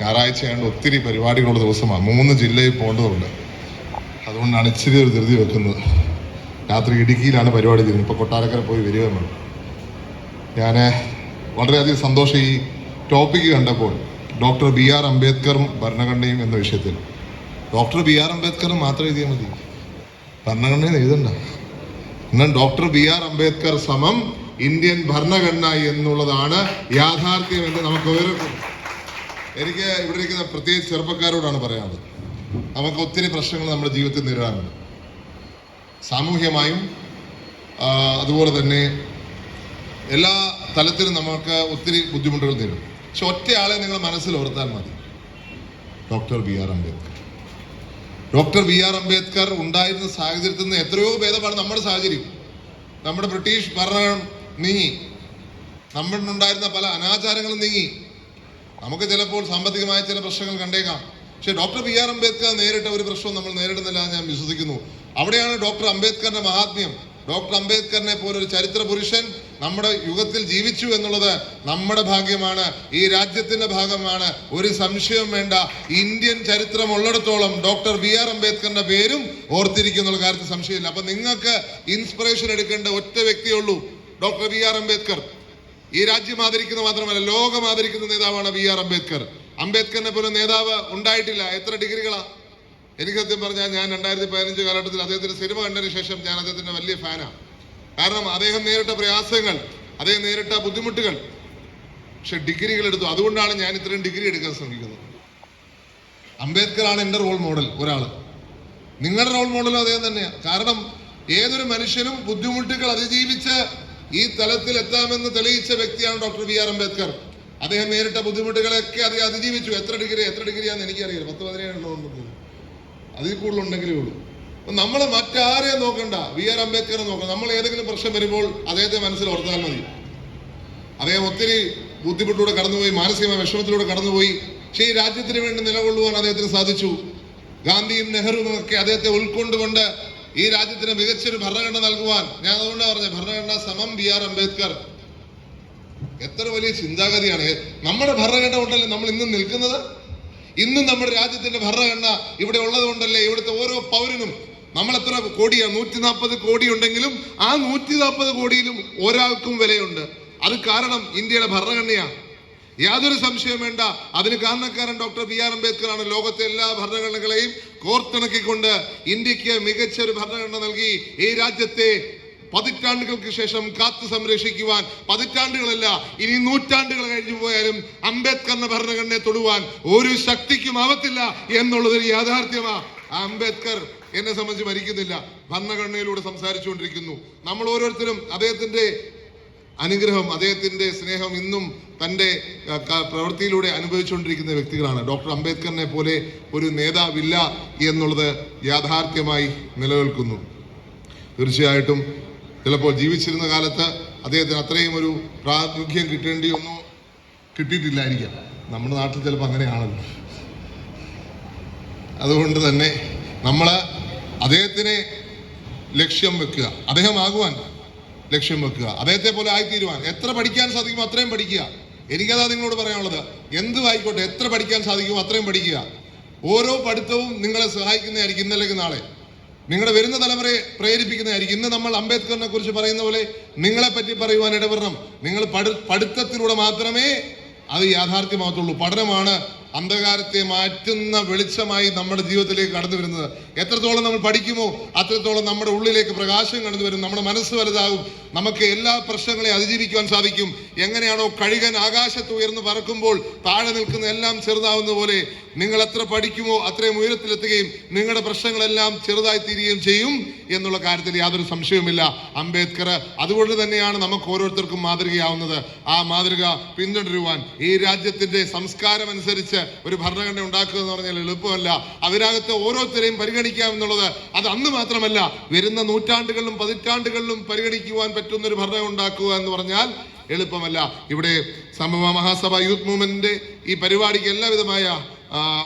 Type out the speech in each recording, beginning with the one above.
ഞായറാഴ്ചയാണ് ഒത്തിരി പരിപാടികളുള്ള ദിവസമാണ്. മൂന്ന് ജില്ലയിൽ പോകേണ്ടതുണ്ട്. അതുകൊണ്ടാണ് ഇച്ചിരി ഒരു ധൃതി വെക്കുന്നത്. രാത്രി ഇടുക്കിയിലാണ് പരിപാടി ചെയ്യുന്നത്. ഇപ്പോൾ കൊട്ടാരക്കര പോയി വരിക എന്നുള്ളത്. ഞാൻ വളരെയധികം സന്തോഷം ഈ ടോപ്പിക്ക് കണ്ടപ്പോൾ ഡോക്ടർ ബി ആർ അംബേദ്കറും ഭരണഘടനയും എന്ന വിഷയത്തിൽ. ഡോക്ടർ ബി ആർ അംബേദ്കർ മാത്രം എഴുതിയാൽ മതി. ഭരണഘടനയിൽ എഴുതണ്ട. എന്നാൽ ഡോക്ടർ ബി ആർ അംബേദ്കർ സമം ഇന്ത്യൻ ഭരണഘടന എന്നുള്ളതാണ് യാഥാർത്ഥ്യം എന്ന് നമുക്ക് എനിക്ക് ഇവിടെ ഇരിക്കുന്ന പ്രത്യേകിച്ച് ചെറുപ്പക്കാരോടാണ് പറയാനുള്ളത്. നമുക്ക് ഒത്തിരി പ്രശ്നങ്ങൾ നമ്മുടെ ജീവിതത്തിൽ നേരിടാനുണ്ട് സാമൂഹ്യമായും അതുപോലെ തന്നെ എല്ലാ തലത്തിലും നമുക്ക് ഒത്തിരി ബുദ്ധിമുട്ടുകൾ നേരിടും. പക്ഷെ ഒറ്റയാളെ നിങ്ങൾ മനസ്സിൽ ഓർത്താൽ മതി. Doctor B R Ambedkar. Doctor B R Ambedkar ഉണ്ടായിരുന്ന സാഹചര്യത്തിൽ നിന്ന് എത്രയോ ഭേദമാണ് നമ്മുടെ സാഹചര്യം. നമ്മുടെ ബ്രിട്ടീഷ് ഭരണം നീങ്ങി. നമ്മളുണ്ടായിരുന്ന പല അനാചാരങ്ങളും നീങ്ങി. നമുക്ക് ചിലപ്പോൾ സാമ്പത്തികമായ ചില പ്രശ്നങ്ങൾ കണ്ടേക്കാം. പക്ഷെ ഡോക്ടർ ബി ആർ അംബേദ്കർ നേരിട്ട ഒരു പ്രശ്നം നമ്മൾ നേരിടുന്നില്ല ഞാൻ വിശ്വസിക്കുന്നു. അവിടെയാണ് ഡോക്ടർ അംബേദ്കറിന്റെ മഹാത്മ്യം. ഡോക്ടർ അംബേദ്കറിനെ പോലെ ഒരു ചരിത്ര പുരുഷൻ നമ്മുടെ യുഗത്തിൽ ജീവിച്ചു എന്നുള്ളത് നമ്മുടെ ഭാഗ്യമാണ്. ഈ രാജ്യത്തിന്റെ ഭാഗമാണ്. ഒരു സംശയവും വേണ്ട. ഇന്ത്യൻ ചരിത്രം ഉള്ളിടത്തോളം ഡോക്ടർ ബി ആർ അംബേദ്കറിന്റെ പേരും ഓർത്തിരിക്കുന്നുള്ള കാര്യത്തിൽ സംശയമില്ല. അപ്പൊ നിങ്ങൾക്ക് ഇൻസ്പിറേഷൻ എടുക്കേണ്ട ഒറ്റ വ്യക്തിയേ ഉള്ളൂ ഡോക്ടർ ബി ആർ അംബേദ്കർ. ഈ രാജ്യം ആദരിക്കുന്ന മാത്രമല്ല ലോകം ആദരിക്കുന്ന നേതാവാണ് ബി ആർ അംബേദ്കർ. അംബേദ്കറിനെ പോലെ നേതാവ് ഉണ്ടായിട്ടില്ല. എത്ര ഡിഗ്രികളാ? എനിക്ക് സത്യം പറഞ്ഞാൽ ഞാൻ രണ്ടായിരത്തി പതിനഞ്ച് കാലഘട്ടത്തിൽ അദ്ദേഹത്തിന്റെ സിനിമ കണ്ടതിന് ശേഷം ഞാൻ അദ്ദേഹത്തിന്റെ വലിയ ഫാനാണ്. കാരണം അദ്ദേഹം നേരിട്ട പ്രയാസങ്ങൾ അദ്ദേഹം നേരിട്ട ബുദ്ധിമുട്ടുകൾ പക്ഷെ ഡിഗ്രികൾ എടുത്തു. അതുകൊണ്ടാണ് ഞാൻ ഇത്രയും ഡിഗ്രി എടുക്കാൻ ശ്രമിക്കുന്നത്. അംബേദ്കർ ആണ് എന്റെ റോൾ മോഡൽ ഒരാൾ നിങ്ങളുടെ റോൾ മോഡലും അദ്ദേഹം തന്നെയാണ് കാരണം ഏതൊരു മനുഷ്യനും ബുദ്ധിമുട്ടുകൾ അതിജീവിച്ച് ഈ തലത്തിൽ എത്താമെന്ന് തെളിയിച്ച വ്യക്തിയാണ് ഡോക്ടർ ബി ആർ അംബേദ്കർ. അദ്ദേഹം നേരിട്ട ബുദ്ധിമുട്ടുകളൊക്കെ അത് അതിജീവിച്ചു. എത്ര ഡിഗ്രി എത്ര ഡിഗ്രിയാന്ന് എനിക്കറിയില്ല. പത്ത് പതിനേഴ് അതിൽ കൂടുതലുണ്ടെങ്കിലേ ഉള്ളൂ. നമ്മൾ മറ്റാരെയും നോക്കണ്ട. വി ആർ അംബേദ്കറെ നോക്കണം. നമ്മൾ ഏതെങ്കിലും പ്രശ്നം വരുമ്പോൾ അദ്ദേഹത്തെ മനസ്സിൽ ഓർത്താൽ മതി. അദ്ദേഹം ഒത്തിരി ബുദ്ധിമുട്ടിലൂടെ കടന്നുപോയി മാനസികമായ വിഷമത്തിലൂടെ കടന്നുപോയി. പക്ഷേ ഈ രാജ്യത്തിന് വേണ്ടി നിലകൊള്ളുവാൻ അദ്ദേഹത്തിന് സാധിച്ചു. ഗാന്ധിയും നെഹ്റുവും ഒക്കെ അദ്ദേഹത്തെ ഉൾക്കൊണ്ടുകൊണ്ട് ഈ രാജ്യത്തിന് മികച്ചൊരു ഭരണഘടന നൽകുവാൻ. ഞാൻ അതുകൊണ്ടാണ് പറഞ്ഞത് ഭരണഘടന സമം ബി ആർ അംബേദ്കർ. എത്ര വലിയ ചിന്താഗതിയാണ്? നമ്മുടെ ഭരണഘടന കൊണ്ടല്ലേ നമ്മൾ ഇന്നും നിൽക്കുന്നത്? ഇന്നും നമ്മുടെ രാജ്യത്തിന്റെ ഭരണഘടന ഇവിടെ ഉള്ളത് കൊണ്ടല്ലേ ഇവിടുത്തെ ഓരോ പൗരനും നമ്മൾ എത്ര കോടിയാണ് നൂറ്റി നാൽപ്പത് കോടി ഉണ്ടെങ്കിലും ആ നൂറ്റി നാൽപ്പത് കോടിയിലും ഒരാൾക്കും വിലയുണ്ട്. അത് കാരണം ഇന്ത്യയുടെ ഭരണഘടനയാണ് യാതൊരു സംശയവും വേണ്ട. അതിന് കാരണക്കാരൻ ഡോക്ടർ ബി ആർ അംബേദ്കർ ആണ് ലോകത്തെ എല്ലാ ഭരണഘടനകളെയും കോർത്തിണക്കിക്കൊണ്ട് ഇന്ത്യയ്ക്ക് മികച്ച ഒരു ഭരണഘടന നൽകി ഈ രാജ്യത്തെ പതിറ്റാണ്ടുകൾക്ക് ശേഷം കാത്തു സംരക്ഷിക്കുവാൻ പതിറ്റാണ്ടുകളല്ല ഇനി നൂറ്റാണ്ടുകൾ കഴിഞ്ഞു പോയാലും അംബേദ്കറിന്റെ ഭരണഘടനയെ തൊടുവാൻ ഒരു ശക്തിക്കും ആവത്തില്ല എന്നുള്ളത് ഒരു യാഥാർത്ഥ്യമാ. അംബേദ്കർ എന്നെ സംബന്ധിച്ച് മരിക്കുന്നില്ല ഭരണഘടനയിലൂടെ സംസാരിച്ചുകൊണ്ടിരിക്കുന്നു. നമ്മൾ ഓരോരുത്തരും അദ്ദേഹത്തിന്റെ അനുഗ്രഹം അദ്ദേഹത്തിന്റെ സ്നേഹം ഇന്നും തന്റെ ആ, പ്രവൃത്തിയിലൂടെ അനുഭവിച്ചുകൊണ്ടിരിക്കുന്ന വ്യക്തികളാണ്. ഡോക്ടർ അംബേദ്കറിനെ പോലെ ഒരു നേതാവില്ല എന്നുള്ളത് യാഥാർത്ഥ്യമായി നിലനിൽക്കുന്നു. തീർച്ചയായിട്ടും ചിലപ്പോൾ ജീവിച്ചിരുന്ന കാലത്ത് അദ്ദേഹത്തിന് അത്രയും ഒരു പ്രാമുഖ്യം കിട്ടേണ്ടി ഒന്നും കിട്ടിയിട്ടില്ലായിരിക്കാം. നമ്മുടെ നാട്ടിൽ ചിലപ്പോൾ അങ്ങനെയാണല്ലോ. അതുകൊണ്ട് തന്നെ നമ്മൾ അദ്ദേഹത്തിനെ ലക്ഷ്യം വെക്കുക. അദ്ദേഹം ആകുവാൻ ലക്ഷ്യം വെക്കുക. അദ്ദേഹത്തെ പോലെ ആയിത്തീരുവാൻ. എത്ര പഠിക്കാൻ സാധിക്കുമോ അത്രയും പഠിക്കുക. എനിക്കതാ നിങ്ങളോട് പറയാനുള്ളത്. എന്തും ആയിക്കോട്ടെ എത്ര പഠിക്കാൻ സാധിക്കുമോ അത്രയും പഠിക്കുക. ഓരോ പഠിത്തവും നിങ്ങളെ സഹായിക്കുന്നതായിരിക്കും ഇന്നല്ലെങ്കിൽ നാളെ. നിങ്ങളുടെ വരുന്ന തലമുറയെ പ്രേരിപ്പിക്കുന്നതായിരിക്കും. ഇന്ന് നമ്മൾ അംബേദ്കറിനെ കുറിച്ച് പറയുന്ന പോലെ നിങ്ങളെ പറ്റി പറയുവാൻ ഇടപെടണം നിങ്ങൾ പഠി പഠിത്തത്തിലൂടെ മാത്രമേ അത് യാഥാർത്ഥ്യമാകത്തുള്ളൂ. പഠനമാണ് അന്ധകാരത്തെ മാറ്റുന്ന വെളിച്ചമായി നമ്മുടെ ജീവിതത്തിലേക്ക് കടന്നു വരുന്നത്. എത്രത്തോളം നമ്മൾ പഠിക്കുമോ അത്രത്തോളം നമ്മുടെ ഉള്ളിലേക്ക് പ്രകാശം കടന്നു വരും. നമ്മുടെ മനസ്സ് വലുതാകും. നമുക്ക് എല്ലാ പ്രശ്നങ്ങളെയും അതിജീവിക്കുവാൻ സാധിക്കും. എങ്ങനെയാണോ കഴുകൻ ആകാശത്ത് ഉയർന്നു പറക്കുമ്പോൾ താഴെ നിൽക്കുന്ന എല്ലാം ചെറുതാവുന്ന പോലെ നിങ്ങൾ എത്ര പഠിക്കുമോ അത്രയും ഉയരത്തിലെത്തുകയും നിങ്ങളുടെ പ്രശ്നങ്ങളെല്ലാം ചെറുതായി തീരുകയും ചെയ്യും എന്നുള്ള കാര്യത്തിൽ യാതൊരു സംശയവുമില്ല. അംബേദ്കർ അതുകൊണ്ട് തന്നെയാണ് നമുക്ക് ഓരോരുത്തർക്കും മാതൃകയാവുന്നത്. ആ മാതൃക പിന്തുടരുവാൻ ഈ രാജ്യത്തിന്റെ സംസ്കാരം അനുസരിച്ച് ഒരു ഭരണഘടന ഉണ്ടാക്കുക എന്ന് പറഞ്ഞാൽ എളുപ്പമല്ല. അതിനകത്ത് ഓരോരുത്തരെയും പരിഗണിക്കാം എന്നുള്ളത് അത് അന്ന് മാത്രമല്ല വരുന്ന നൂറ്റാണ്ടുകളിലും പതിറ്റാണ്ടുകളിലും പരിഗണിക്കുവാൻ പറ്റുന്ന ഒരു ഭരണം ഉണ്ടാക്കുക എന്ന് പറഞ്ഞാൽ എളുപ്പമല്ല. ഇവിടെ സംഭവ മഹാസഭ യൂത്ത് മൂവ്മെന്റിന്റെ ഈ പരിപാടിക്ക് എല്ലാവിധമായ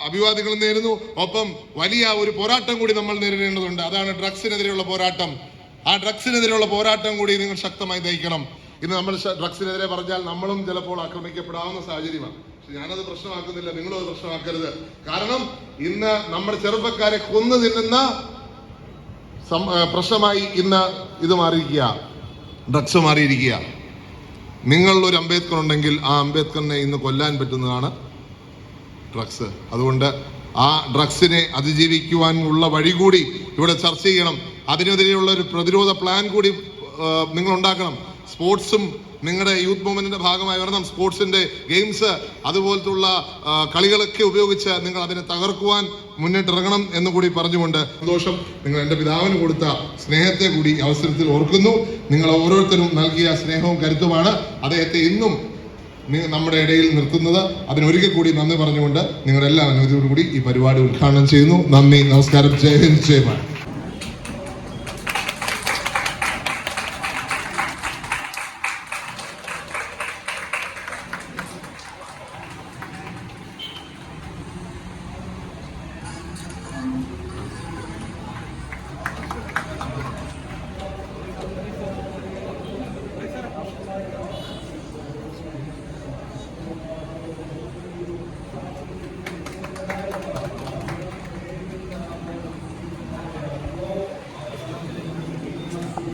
അഭിവാദികളും നേരുന്നു. ഒപ്പം വലിയ ഒരു പോരാട്ടം കൂടി നമ്മൾ നേരിടേണ്ടതുണ്ട്. അതാണ് ഡ്രഗ്സിനെതിരെയുള്ള പോരാട്ടം. ആ ഡ്രഗ്സിനെതിരെയുള്ള പോരാട്ടം കൂടി നിങ്ങൾ ശക്തമായി നയിക്കണം ഇന്ന് നമ്മൾ ഡ്രഗ്സിനെതിരെ പറഞ്ഞാൽ നമ്മളും ചിലപ്പോൾ ആക്രമിക്കപ്പെടാവുന്ന സാഹചര്യമാണ്. പക്ഷെ ഞാനത് പ്രശ്നമാക്കുന്നില്ല നിങ്ങളും അത് പ്രശ്നമാക്കരുത്. കാരണം ഇന്ന് നമ്മുടെ ചെറുപ്പക്കാരെ കൊന്നു തിന്നുന്ന പ്രശ്നമായി ഇന്ന് ഇത് മാറിയിരിക്കുക. ഡ്രഗ്സ് മാറിയിരിക്കുക. നിങ്ങൾ ഒരു അംബേദ്കർ ഉണ്ടെങ്കിൽ ആ അംബേദ്കറിനെ ഇന്ന് കൊല്ലാൻ പറ്റുന്നതാണ് ഡ്രഗ്സ്. അതുകൊണ്ട് ആ ഡ്രഗ്സിനെ അതിജീവിക്കുവാൻ ഉള്ള വഴി കൂടി ഇവിടെ ചർച്ച ചെയ്യണം. അതിനെതിരെയുള്ള ഒരു പ്രതിരോധ പ്ലാൻ കൂടി നിങ്ങൾ ഉണ്ടാക്കണം സ്പോർട്സും നിങ്ങളുടെ യൂത്ത് മൂവ്മെന്റിന്റെ ഭാഗമായി വരണം. സ്പോർട്സിന്റെ ഗെയിംസ് അതുപോലത്തുള്ള കളികളൊക്കെ ഉപയോഗിച്ച് നിങ്ങൾ അതിനെ തകർക്കുവാൻ മുന്നിട്ടിറങ്ങണം എന്ന് കൂടി പറഞ്ഞുകൊണ്ട് സന്തോഷം നിങ്ങൾ എന്റെ പിതാവിന് കൊടുത്ത സ്നേഹത്തെ കൂടി അവസരത്തിൽ ഓർക്കുന്നു. നിങ്ങൾ ഓരോരുത്തരും നൽകിയ സ്നേഹവും കരുത്തുമാണ് അദ്ദേഹത്തെ ഇന്നും നമ്മുടെ ഇടയിൽ നിർത്തുന്നത്. അതിനൊരിക്കൽ കൂടി നന്ദി പറഞ്ഞുകൊണ്ട് നിങ്ങളെല്ലാം അനുമതിയോടുകൂടി ഈ പരിപാടി ഉദ്ഘാടനം ചെയ്യുന്നു. നന്ദി നമസ്കാരം. ജയ ഹിന്ദ് ജയ് ഭാരത്.